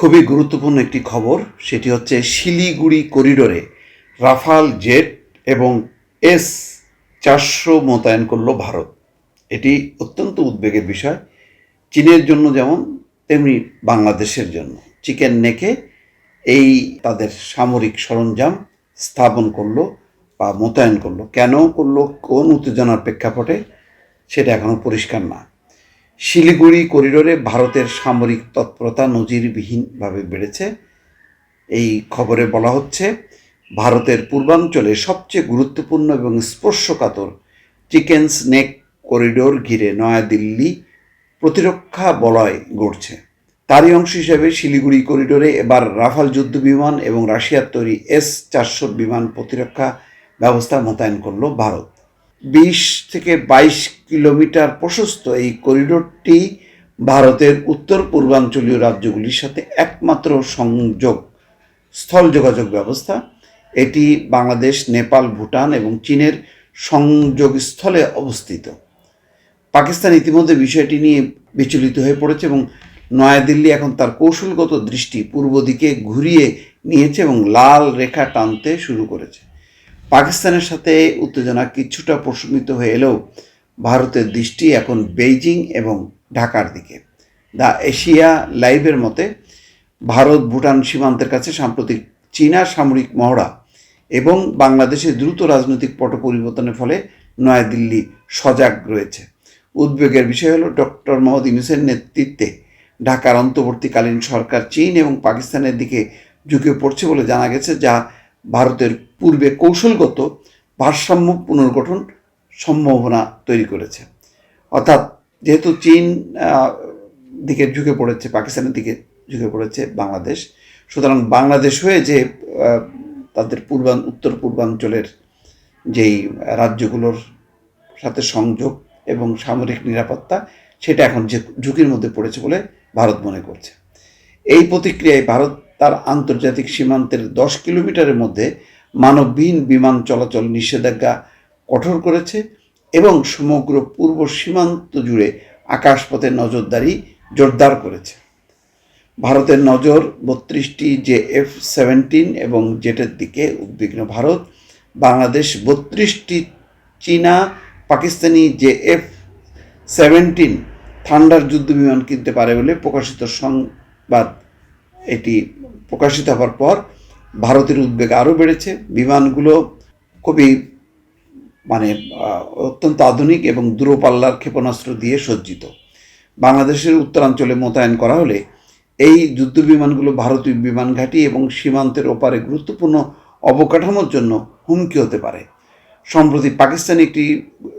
খুবই গুরুত্বপূর্ণ একটি খবর, সেটি হচ্ছে শিলিগুড়ি করিডোরে রাফাল জেট এবং এস চারশো মোতায়েন করল ভারত। এটি অত্যন্ত উদ্বেগের বিষয়। চীনের জন্য যেমন, তেমনি বাংলাদেশের জন্য। চিকেন নেকে এই তাদের সামরিক সরঞ্জাম স্থাপন করল বা মোতায়েন করল। কেন করল, কোন উত্তেজনার প্রেক্ষাপটে, সেটা এখনও পরিষ্কার না। শিলিগুড়ি করিডোরে ভারতের সামরিক তৎপরতা নজিরবিহীনভাবে বেড়েছে। এই খবরে বলা হচ্ছে, ভারতের পূর্বাঞ্চলে সবচেয়ে গুরুত্বপূর্ণ এবং স্পর্শকাতর চিকেন স্নেক করিডোর ঘিরে নয়াদিল্লি প্রতিরক্ষা বলয় গড়ছে। তারই অংশ হিসেবে শিলিগুড়ি করিডোরে এবার রাফাল যুদ্ধ বিমান এবং রাশিয়ার তৈরি এস চারশো বিমান প্রতিরক্ষা ব্যবস্থা মোতায়েন করল ভারত। বিশ থেকে বাইশ কিলোমিটার প্রশস্ত এই করিডোরটি ভারতের উত্তর পূর্বাঞ্চলীয় রাজ্যগুলির সাথে একমাত্র সংযোগ, স্থল যোগাযোগ ব্যবস্থা। এটি বাংলাদেশ, নেপাল, ভুটান এবং চীনের সংযোগস্থলে অবস্থিত। পাকিস্তান ইতিমধ্যে বিষয়টি নিয়ে বিচলিত হয়ে পড়েছে এবং নয়াদিল্লি এখন তার কৌশলগত দৃষ্টি পূর্ব দিকে ঘুরিয়ে নিয়েছে এবং লাল রেখা টানতে শুরু করেছে। পাকিস্তানের সাথে উত্তেজনা কিছুটা প্রশমিত হয়ে এলেও ভারতের দৃষ্টি এখন বেইজিং এবং ঢাকার দিকে। দ্য এশিয়া লাইভের মতে, ভারত ভুটান সীমান্তের কাছে সাম্প্রতিক চীনা সামরিক মহড়া এবং বাংলাদেশের দ্রুত রাজনৈতিক পট পরিবর্তনের ফলে নয়াদিল্লি সজাগ রয়েছে। উদ্বেগের বিষয় হলো ডক্টর মোহাম্মদ ইউনুসের নেতৃত্বে ঢাকার অন্তর্বর্তীকালীন সরকার চীন এবং পাকিস্তানের দিকে ঝুঁকে পড়ছে বলে জানা গেছে, যা ভারতের পূর্বে কৌশলগত ভারসাম্য পুনর্গঠন সম্ভাবনা তৈরি করেছে। অর্থাৎ যেহেতু চীন দিকে ঝুঁকে পড়েছে, পাকিস্তানের দিকে ঝুঁকে পড়েছে বাংলাদেশ, সুতরাং বাংলাদেশ হয়ে যে তাদের পূর্বান, উত্তর পূর্বাঞ্চলের যেই রাজ্যগুলোর সাথে সংযোগ এবং সামরিক নিরাপত্তা, সেটা এখন যে ঝুঁকির মধ্যে পড়েছে বলে ভারত মনে করছে। এই প্রতিক্রিয়ায় ভারত তার আন্তর্জাতিক সীমান্তের দশ কিলোমিটারের মধ্যে মানববিহীন বিমান চলাচল নিষেধাজ্ঞা কঠোর করেছে এবং সমগ্র পূর্ব সীমান্ত জুড়ে আকাশপথে নজরদারি জোরদার করেছে। ভারতের নজর বত্রিশটি জে এফ সেভেন্টিন এবং জেটের দিকে উদ্বিগ্ন ভারত, বাংলাদেশ বত্রিশটি, চীনা, পাকিস্তানি যে এফ সেভেন্টিন থান্ডার যুদ্ধ বিমান কিনতে পারে বলে প্রকাশিত সংবাদ এটি প্রকাশিত হওয়ার পর ভারতের উদ্বেগ আরও বেড়েছে। বিমানগুলো খুবই মানে অত্যন্ত আধুনিক এবং দূরপাল্লার ক্ষেপণাস্ত্র দিয়ে সজ্জিত। বাংলাদেশের উত্তরাঞ্চলে মোতায়েন করা হলে এই যুদ্ধ বিমানগুলো ভারতীয় বিমান ঘাঁটি এবং সীমান্তের ওপারে গুরুত্বপূর্ণ অবকাঠামোর জন্য হুমকি হতে পারে। সম্প্রতি পাকিস্তানি একটি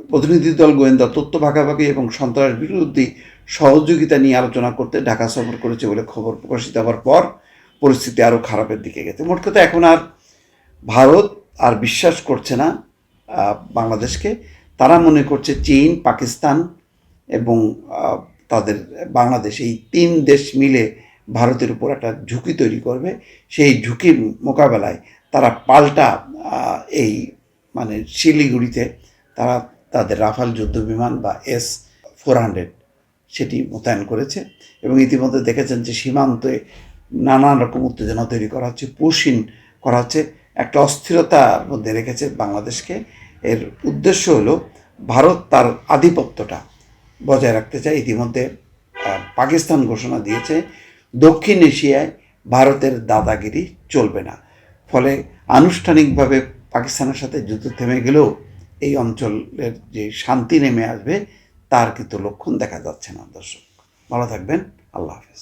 প্রতিনিধি দল গোয়েন্দা তথ্য ভাগাভাগি এবং সন্ত্রাস বিরোধী সহযোগিতা নিয়ে আলোচনা করতে ঢাকা সফর করেছে বলে খবর প্রকাশিত হওয়ার পর পরিস্থিতি আরও খারাপের দিকে গেছে। মোট কথা এখন আর ভারত আর বিশ্বাস করছে না বাংলাদেশকে। তারা মনে করছে চীন, পাকিস্তান এবং তাদের বাংলাদেশ এই তিন দেশ মিলে ভারতের উপর একটা ঝুঁকি তৈরি করবে। সেই ঝুঁকির মোকাবেলায় তারা পাল্টা এই মানে শিলিগুড়িতে তারা তাদের রাফাল যুদ্ধ বিমান বা এস ফোর হান্ড্রেড সেটি মোতায়েন করেছে এবং ইতিমধ্যে দেখেছেন যে সীমান্তে নানান রকম উত্তেজনা তৈরি করা হচ্ছে পুশিন করা হচ্ছে। একটা অস্থিরতার মধ্যে রেখেছে বাংলাদেশকে। এর উদ্দেশ্য হলো ভারত তার আধিপত্যটা বজায় রাখতে চায়। ইতিমধ্যে পাকিস্তান ঘোষণা দিয়েছে, দক্ষিণ এশিয়ায় ভারতের দাদাগিরি চলবে না। ফলে আনুষ্ঠানিকভাবে পাকিস্তানের সাথে যুদ্ধ থেমে গেলেও এই অঞ্চলের যে শান্তি নেমে আসবে তার কিন্তু লক্ষণ দেখা যাচ্ছে না দর্শক। ভালো থাকবেন আল্লাহ হাফেজ।